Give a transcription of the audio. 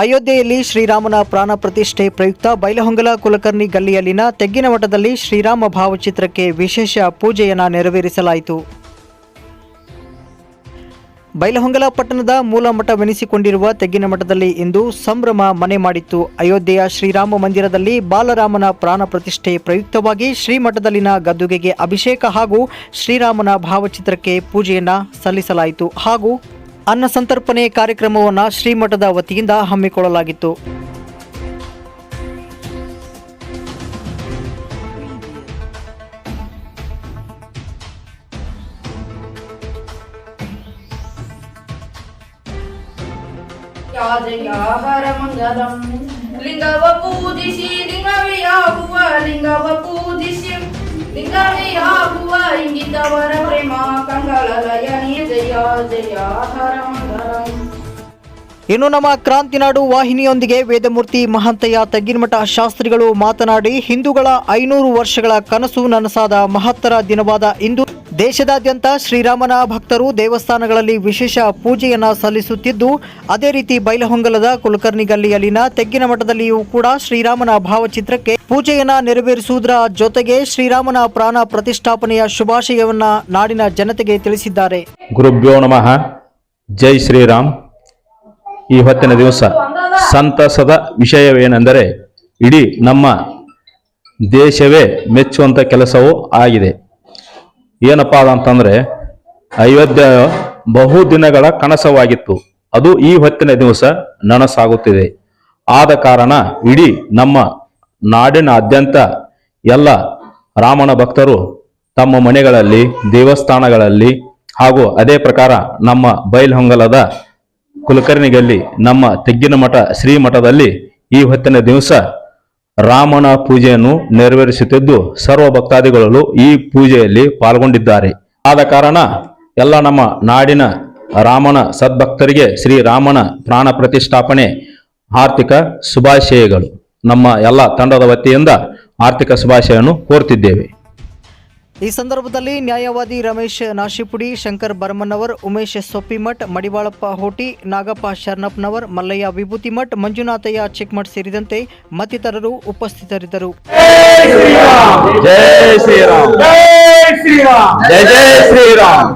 ಅಯೋಧ್ಯೆಯಲ್ಲಿ ಶ್ರೀರಾಮನ ಪ್ರಾಣ ಪ್ರತಿಷ್ಠೆ ಪ್ರಯುಕ್ತ ಬೈಲಹೊಂಗಲ ಕುಲಕರ್ಣಿ ಗಲ್ಲಿಯಲ್ಲಿನ ತೆಗ್ಗಿನ ಮಠದಲ್ಲಿ ಶ್ರೀರಾಮ ಭಾವಚಿತ್ರಕ್ಕೆ ವಿಶೇಷ ಪೂಜೆಯನ್ನು ನೆರವೇರಿಸಲಾಯಿತು. ಬೈಲಹೊಂಗಲ ಪಟ್ಟಣದ ಮೂಲ ಮಠವೆನಿಸಿಕೊಂಡಿರುವ ತೆಗ್ಗಿನ ಮಠದಲ್ಲಿ ಇಂದು ಸಂಭ್ರಮ ಮನೆ ಮಾಡಿತ್ತು. ಅಯೋಧ್ಯೆಯ ಶ್ರೀರಾಮ ಮಂದಿರದಲ್ಲಿ ಬಾಲರಾಮನ ಪ್ರಾಣ ಪ್ರತಿಷ್ಠೆ ಪ್ರಯುಕ್ತವಾಗಿ ಶ್ರೀಮಠದಲ್ಲಿನ ಗದ್ದುಗೆಗೆ ಅಭಿಷೇಕ ಹಾಗೂ ಶ್ರೀರಾಮನ ಭಾವಚಿತ್ರಕ್ಕೆ ಪೂಜೆಯನ್ನು ಸಲ್ಲಿಸಲಾಯಿತು ಹಾಗೂ ಅನ್ನ ಸಂತರ್ಪಣೆ ಕಾರ್ಯಕ್ರಮವನ್ನು ಶ್ರೀಮಠದ ವತಿಯಿಂದ ಹಮ್ಮಿಕೊಳ್ಳಲಾಗಿತ್ತು. ಯಾಜಯಾಹಾರ ಮಂಗಲಂ ಲಿಂಗವ ಪೂಜಿಸಿ. ಇನ್ನು ನಮ್ಮ ಕ್ರಾಂತಿನಾಡು ವಾಹಿನಿಯೊಂದಿಗೆ ವೇದಮೂರ್ತಿ ಮಹಂತಯ್ಯ ತಗ್ಗಿನಮಠ ಶಾಸ್ತ್ರಿಗಳು ಮಾತನಾಡಿ, ಹಿಂದೂಗಳ ಐನೂರು ವರ್ಷಗಳ ಕನಸು ನನಸಾದ ಮಹತ್ತರ ದಿನವಾದ ಇಂದು. ದೇಶದಾದ್ಯಂತ ಶ್ರೀರಾಮನ ಭಕ್ತರು ದೇವಸ್ಥಾನಗಳಲ್ಲಿ ವಿಶೇಷ ಪೂಜೆಯನ್ನ ಸಲ್ಲಿಸುತ್ತಿದ್ದು, ಅದೇ ರೀತಿ ಬೈಲಹೊಂಗಲದ ಕುಲಕರ್ಣಿ ಗಲ್ಲಿಯಲ್ಲಿನ ತೆಗ್ಗಿನ ಮಠದಲ್ಲಿಯೂ ಕೂಡ ಶ್ರೀರಾಮನ ಭಾವಚಿತ್ರಕ್ಕೆ ಪೂಜೆಯನ್ನ ನೆರವೇರಿಸುವುದರ ಜೊತೆಗೆ ಶ್ರೀರಾಮನ ಪ್ರಾಣ ಪ್ರತಿಷ್ಠಾಪನೆಯ ಶುಭಾಶಯವನ್ನ ನಾಡಿನ ಜನತೆಗೆ ತಿಳಿಸಿದ್ದಾರೆ. ಗುರುಭ್ಯೋ ನಮಃ. ಜೈ ಶ್ರೀರಾಮ್. ಈ ಹೊತ್ತಿನ ದಿವಸ ಸಂತಸದ ವಿಷಯವೇನೆಂದರೆ ಇಡೀ ನಮ್ಮ ದೇಶವೇ ಮೆಚ್ಚುವಂಥ ಕೆಲಸವೂ ಆಗಿದೆ. ಏನಪ್ಪಾ ಅದಂತಂದರೆ ಅಯೋಧ್ಯ ಬಹು ದಿನಗಳ ಕನಸವಾಗಿತ್ತು. ಅದು ಈ ಹೊತ್ತಿನ ದಿವಸ ನನಸಾಗುತ್ತಿದೆ. ಆದ ಕಾರಣ ಇಡೀ ನಮ್ಮ ನಾಡಿನಾದ್ಯಂತ ಎಲ್ಲ ರಾಮನ ಭಕ್ತರು ತಮ್ಮ ಮನೆಗಳಲ್ಲಿ, ದೇವಸ್ಥಾನಗಳಲ್ಲಿ ಹಾಗೂ ಅದೇ ಪ್ರಕಾರ ನಮ್ಮ ಬೈಲ್ಹೊಂಗಲದ ಕುಲಕರ್ಣಿಗಲ್ಲಿ ನಮ್ಮ ತೆಗ್ಗಿನ ಮಠ, ಶ್ರೀ ಮಠದಲ್ಲಿ ಈ ಹೊತ್ತಿನ ದಿವಸ ರಾಮನ ಪೂಜೆಯನ್ನು ನೆರವೇರಿಸುತ್ತಿದ್ದು ಸರ್ವ ಭಕ್ತಾದಿಗಳು ಈ ಪೂಜೆಯಲ್ಲಿ ಪಾಲ್ಗೊಂಡಿದ್ದಾರೆ. ಆದ ಕಾರಣ ಎಲ್ಲ ನಮ್ಮ ನಾಡಿನ ರಾಮನ ಸದ್ಭಕ್ತರಿಗೆ ಶ್ರೀರಾಮನ ಪ್ರಾಣ ಪ್ರತಿಷ್ಠಾಪನೆ ಆರ್ಥಿಕ ಶುಭಾಶಯಗಳು. ನಮ್ಮ ಎಲ್ಲ ತಂಡದ ವತಿಯಿಂದ ಆರ್ಥಿಕ ಶುಭಾಶಯವನ್ನು ಕೋರ್ತಿದ್ದೇವೆ. ಈ ಸಂದರ್ಭದಲ್ಲಿ ನ್ಯಾಯವಾದಿ ರಮೇಶ್ ನಾಶಿಪುಡಿ ಶಂಕರ್ ಬರ್ಮನ್ನವರ್ ಉಮೇಶ್ ಸೊಪ್ಪಿಮಠ್ ಮಡಿವಾಳಪ್ಪ ಹೋಟಿ ನಾಗಪ್ಪ ಶರಣಪ್ಪನವರ್ ಮಲ್ಲಯ್ಯ ವಿಭೂತಿಮಠ್ ಮಂಜುನಾಥಯ್ಯ ಚಿಕ್ಮಠ್ ಸೇರಿದಂತೆ ಮತ್ತಿತರರು ಉಪಸ್ಥಿತರಿದ್ದರು. ಜೈ ಶ್ರೀರಾಮ್. ಜೈ ಶ್ರೀರಾಮ್.